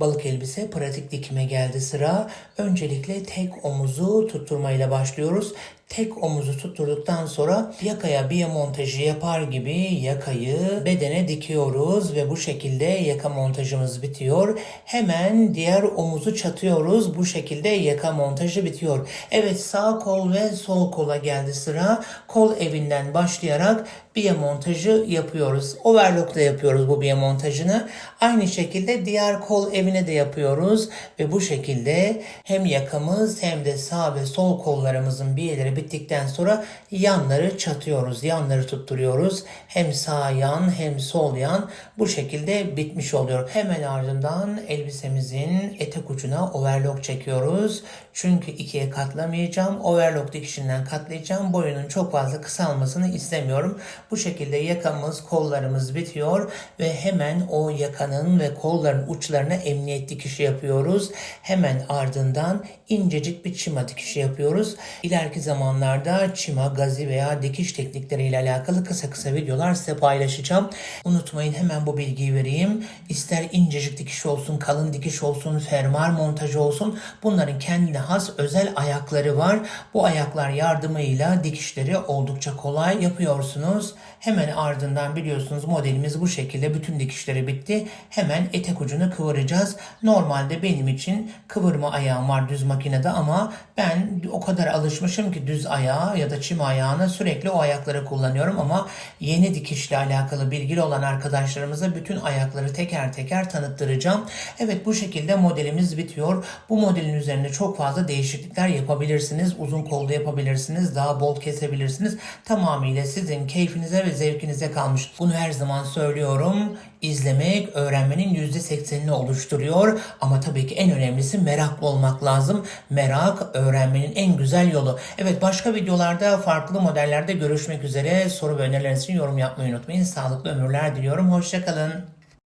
Balık elbise pratik dikime geldi sıra. Öncelikle tek omuzu tutturmayla başlıyoruz. Tek omuzu tutturduktan sonra yakaya biye montajı yapar gibi yakayı bedene dikiyoruz ve bu şekilde yaka montajımız bitiyor. Hemen diğer omuzu çatıyoruz. Bu şekilde yaka montajı bitiyor. Evet sağ kol ve sol kola geldi sıra. Kol evinden başlayarak biye montajı yapıyoruz. Overlock'ta yapıyoruz bu biye montajını. Aynı şekilde diğer kol evine de yapıyoruz ve bu şekilde hem yakamız hem de sağ ve sol kollarımızın biyeleri bittikten sonra yanları çatıyoruz. Yanları tutturuyoruz. Hem sağ yan hem sol yan bu şekilde bitmiş oluyor. Hemen ardından elbisemizin etek ucuna overlock çekiyoruz. Çünkü ikiye katlamayacağım. Overlock dikişinden katlayacağım. Boyunun çok fazla kısalmasını istemiyorum. Bu şekilde yakamız, kollarımız bitiyor ve hemen o yakanın ve kolların uçlarına emniyet dikişi yapıyoruz. Hemen ardından incecik bir çima dikişi yapıyoruz. İleriki zamanlarda çima, gazi veya dikiş teknikleriyle alakalı kısa kısa videolar size paylaşacağım. Unutmayın hemen bu bilgiyi vereyim. İster incecik dikiş olsun, kalın dikiş olsun, fermuar montajı olsun bunların kendine has özel ayakları var. Bu ayaklar yardımıyla dikişleri oldukça kolay yapıyorsunuz. Hemen ardından biliyorsunuz modelimiz bu şekilde bütün dikişleri bitti. Hemen etek ucunu kıvıracağız. Normalde benim için kıvırma ayağım var düz makinede ama ben o kadar alışmışım ki düz ayağa ya da çim ayağına sürekli o ayakları kullanıyorum ama yeni dikişle alakalı bilgili olan arkadaşlarımıza bütün ayakları teker teker tanıttıracağım. Evet bu şekilde modelimiz bitiyor. Bu modelin üzerinde çok fazla değişiklikler yapabilirsiniz. Uzun kollu yapabilirsiniz. Daha bol kesebilirsiniz. Tamamıyla sizin keyfinize ve zevkinize kalmış. Bunu her zaman söylüyorum. İzlemek öğrenmenin %80'ini oluşturuyor. Ama tabii ki en önemlisi meraklı olmak lazım. Merak öğrenmenin en güzel yolu. Evet başka videolarda farklı modellerde görüşmek üzere. Soru ve önerileriniz için yorum yapmayı unutmayın. Sağlıklı ömürler diliyorum. Hoşçakalın.